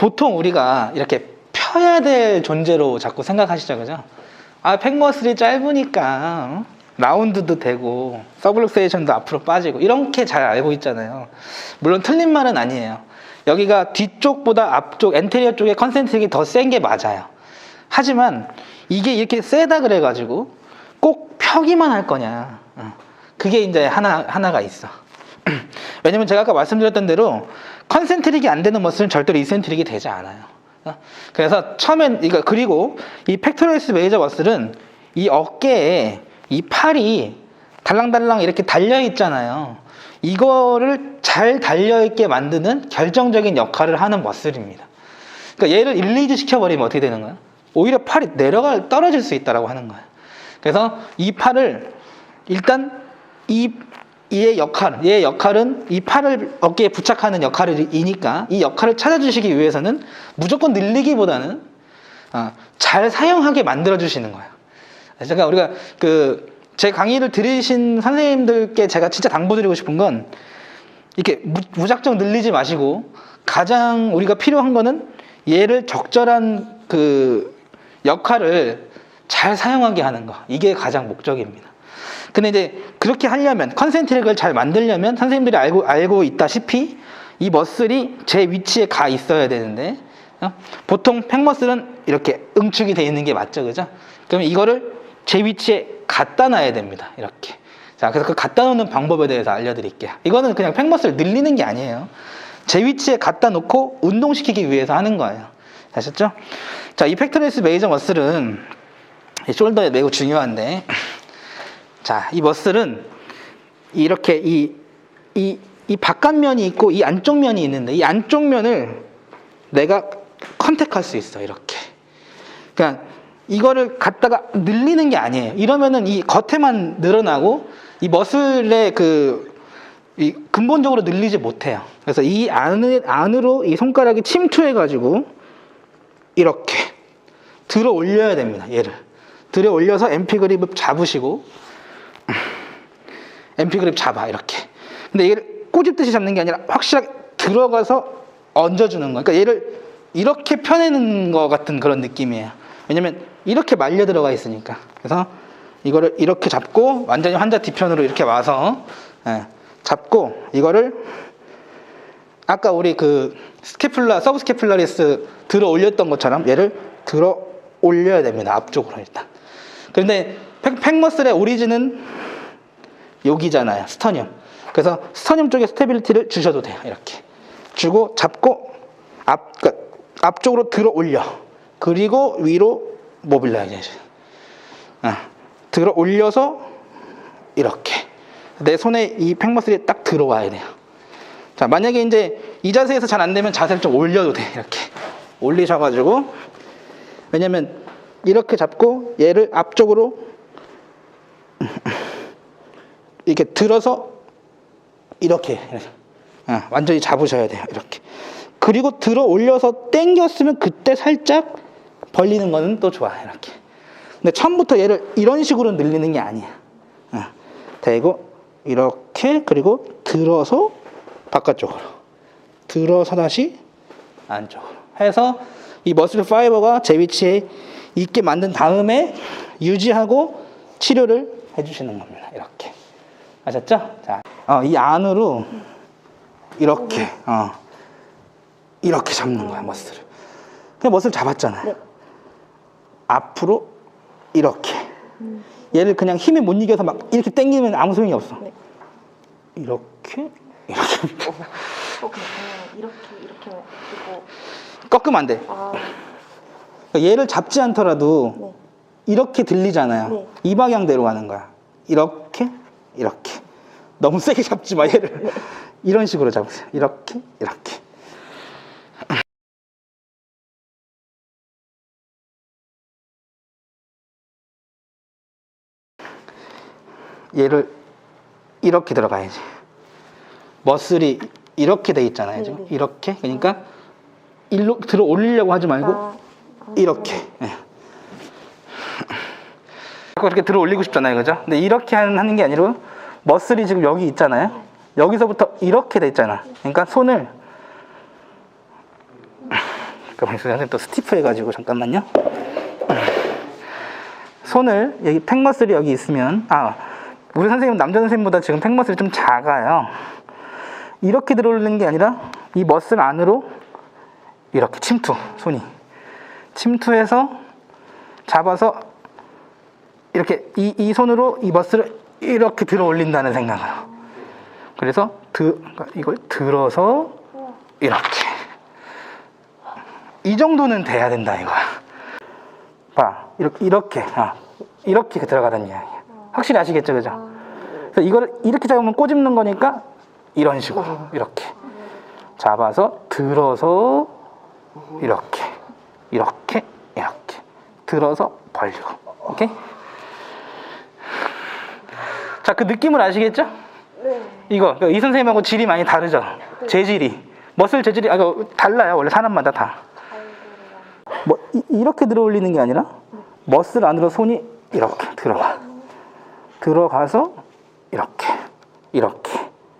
보통 우리가 이렇게 펴야 될 존재로 자꾸 생각하시죠, 그죠? 아, 팩머슬이 짧으니까 어? 라운드도 되고 서블룩세이션도 앞으로 빠지고 이렇게 잘 알고 있잖아요. 물론 틀린 말은 아니에요. 여기가 뒤쪽보다 앞쪽 엔테리어 쪽에 컨센트릭이 더 센 게 맞아요. 하지만 이게 이렇게 세다 그래가지고 꼭 펴기만 할 거냐? 어. 그게 이제 하나 하나가 있어. 왜냐면 제가 아까 말씀드렸던 대로 컨센트릭이 안 되는 머슬은 절대로 이센트릭이 되지 않아요. 어? 그래서 처음엔 그리고 이 팩토리스 메이저 머슬은 이 어깨에 이 팔이 달랑달랑 이렇게 달려 있잖아요. 이거를 잘 달려 있게 만드는 결정적인 역할을 하는 머슬입니다. 그러니까 얘를 일리즈 시켜버리면 어떻게 되는 거야? 오히려 팔이 내려가 떨어질 수 있다라고 하는 거예요. 그래서 이 팔을 일단 이 이의 역할, 얘의 역할은 이 팔을 어깨에 부착하는 역할이니까 이 역할을 찾아주시기 위해서는 무조건 늘리기보다는 아, 잘 사용하게 만들어 주시는 거예요. 그러니까 우리가 그 제 강의를 들으신 선생님들께 제가 진짜 당부드리고 싶은 건 이렇게 무, 무작정 늘리지 마시고 가장 우리가 필요한 거는 얘를 적절한 그 역할을 잘 사용하게 하는 거 이게 가장 목적입니다. 근데 이제 그렇게 하려면 컨센트릭을 잘 만들려면 선생님들이 알고 알고 있다시피 이 머슬이 제 위치에 가 있어야 되는데 어? 보통 팩머슬은 이렇게 응축이 되어 있는 게 맞죠, 그죠? 그러면 이거를 제 위치에 갖다 놔야 됩니다. 이렇게. 자, 그래서 그 갖다 놓는 방법에 대해서 알려드릴게요. 이거는 그냥 팩머슬 늘리는 게 아니에요. 제 위치에 갖다 놓고 운동시키기 위해서 하는 거예요. 아셨죠? 자, 이 팩토리스 메이저 머슬은 이 숄더에 매우 중요한데, 자, 이 머슬은 이렇게 이, 이, 이 바깥면이 있고 이 안쪽 면이 있는데, 이 안쪽 면을 내가 컨택할 수 있어, 이렇게. 그러니까 이거를 갖다가 늘리는 게 아니에요. 이러면은 이 겉에만 늘어나고 이 머슬의 그, 이 근본적으로 늘리지 못해요. 그래서 이 안을, 안으로 이 손가락이 침투해가지고 이렇게 들어 올려야 됩니다. 얘를. 들어 올려서 MP 그립을 잡으시고 MP 그립 잡아 이렇게. 근데 얘를 꼬집듯이 잡는 게 아니라 확실하게 들어가서 얹어주는 거예요. 그러니까 얘를 이렇게 펴내는 것 같은 그런 느낌이에요. 왜냐면 이렇게 말려 들어가 있으니까. 그래서 이거를 이렇게 잡고 완전히 환자 뒤편으로 이렇게 와서 예, 잡고 이거를 아까 우리 그 스케플라 서브 스케플라리스 들어 올렸던 것처럼 얘를 들어 올려야 됩니다. 앞쪽으로 일단. 그런데 팩, 팩머슬의 오리진은 여기잖아요. 스터늄. 그래서 스터늄 쪽에 스테빌리티를 주셔도 돼요. 이렇게. 주고 잡고 앞, 그러니까 앞쪽으로 들어 올려. 그리고 위로 모빌라이제이션. 아, 들어 올려서 이렇게. 내 손에 이 팩머슬이 딱 들어와야 돼요. 자, 만약에 이제 이 자세에서 잘 안 되면 자세를 좀 올려도 돼. 이렇게. 올리셔가지고. 왜냐면 이렇게 잡고 얘를 앞쪽으로 이렇게 들어서 이렇게. 아, 완전히 잡으셔야 돼요. 이렇게. 그리고 들어 올려서 당겼으면 그때 살짝 벌리는 거는 또 좋아. 이렇게. 근데 처음부터 얘를 이런 식으로 늘리는 게 아니야. 아, 대고 이렇게 그리고 들어서 바깥쪽으로 들어서 다시 안쪽으로 해서 이 머슬 파이버가 제 위치에 있게 만든 다음에 유지하고 치료를 해주시는 겁니다. 이렇게 아셨죠? 자, 어, 이 안으로 이렇게 어, 이렇게 잡는 거야 머슬을. 그냥 머슬 잡았잖아요. 네. 앞으로 이렇게 얘를 그냥 힘이 못 이겨서 막 이렇게 당기면 아무 소용이 없어. 네. 이렇게 이렇게 어, 이렇게 이렇게 꺾으면 안 돼. 아, 그러니까 얘를 잡지 않더라도 네. 이렇게 들리잖아요. 네. 이 방향대로 가는 거야. 이렇게 이렇게 너무 세게 잡지 마 얘를 이런 식으로 잡으세요. 이렇게 이렇게. 얘를 이렇게 들어가야지. 머슬이 이렇게 돼 있잖아요. 지금. 네, 네. 이렇게. 그러니까 일로 들어 올리려고 하지 말고 아, 아, 이렇게. 예. 자꾸 이렇게 들어 올리고 싶잖아요. 그죠? 근데 이렇게 하는, 하는 게 아니라 머슬이 지금 여기 있잖아요. 여기서부터 이렇게 돼 있잖아. 그러니까 손을 잠깐만요. 선생님 또 스티프 해가지고 잠깐만요. 손을 여기 팩머슬이 여기 있으면 아 우리 선생님 남자 선생님보다 지금 팩머슬이 좀 작아요. 이렇게 들어올리는 게 아니라 이 머슬 안으로 이렇게 침투 손이 침투해서 잡아서 이렇게 이, 이 손으로 이 머슬을 이렇게 들어 올린다는 생각으로 그래서 드, 그러니까 이걸 들어서 이렇게. 이 정도는 돼야 된다 이거야. 봐 이렇게 이렇게 아, 이렇게 들어가는 이야기야. 확실히 아시겠죠 그죠? 그래서 이거를 이렇게 잡으면 꼬집는 거니까 이런 식으로 이렇게. 잡아서 들어서 이렇게 이렇게 이렇게. 들어서 벌리고. 오케이 자 그 느낌을 아시겠죠? 네. 이거 그러니까 이 선생님하고 질이 많이 다르죠? 재질이. 머슬 재질이 아, 이거 달라요. 원래 사람마다 다. 뭐, 이, 렇게 들어 올리는 게 아니라 머슬 안으로 손이 이렇게 들어가 들어가서 이렇게 이렇게.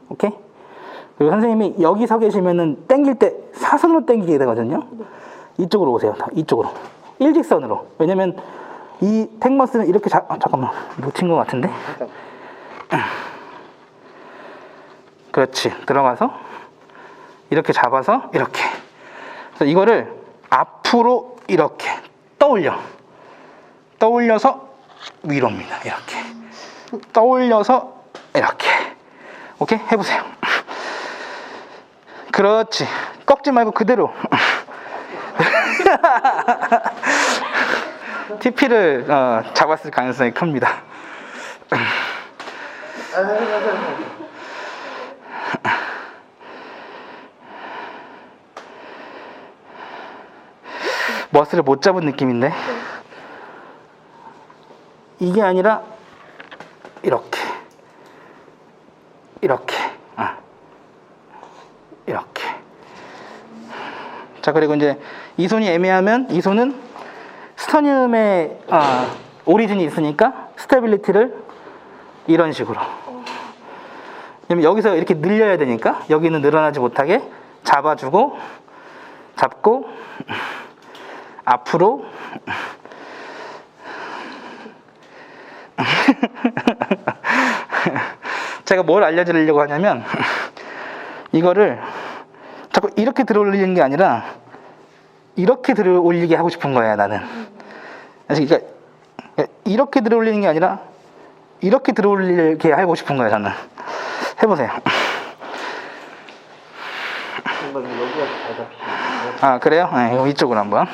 오케이? 그리고 선생님이 여기 서 계시면은 땡길 때 사선으로 땡기게 되거든요. 이쪽으로 오세요. 다 이쪽으로. 일직선으로. 왜냐면 이 팩머스는 이렇게 자, 아, 잠깐만. 놓친 것 같은데 그렇지. 들어가서 이렇게 잡아서 이렇게. 그래서 이거를 앞으로 이렇게 떠올려. 떠올려서 위로입니다. 이렇게. 떠올려서 이렇게. 오케이? 해보세요. 그렇지. 꺾지 말고 그대로. TP를 어, 잡았을 가능성이 큽니다 머스를 못 잡은 느낌인데? 이게 아니라 이렇게. 이렇게. 아. 이렇게. 자 그리고 이제 이 손이 애매하면 이 손은 스터늄의 아, 오리진이 있으니까 스테빌리티를 이런 식으로. 여기서 이렇게 늘려야 되니까 여기는 늘어나지 못하게 잡아주고 잡고 앞으로. 제가 뭘 알려드리려고 하냐면 이거를 자꾸 이렇게 들어 올리는 게 아니라 이렇게 들어 올리게 하고 싶은 거야 나는. 그러니까 이렇게 들어 올리는 게 아니라 이렇게 들어 올리게 하고 싶은 거야 저는 해보세요. 아 그래요? 네, 이쪽으로 한번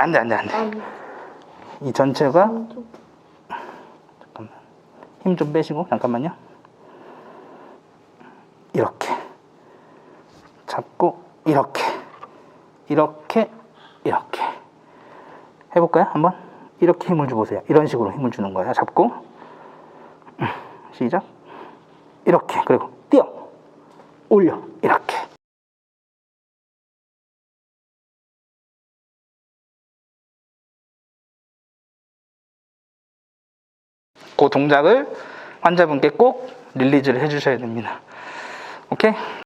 안 돼 안 돼 안돼 아니, 이 전체가 좀 잠깐만 힘 좀 빼시고 잠깐만요. 이렇게. 잡고 이렇게. 이렇게 이렇게. 해볼까요? 한번? 이렇게 힘을 줘보세요. 이런 식으로 힘을 주는 거예요. 잡고. 음, 시작 이렇게 그리고 뛰어 올려 이렇게 그 동작을 환자분께 꼭 릴리즈를 해주셔야 됩니다. 오케이?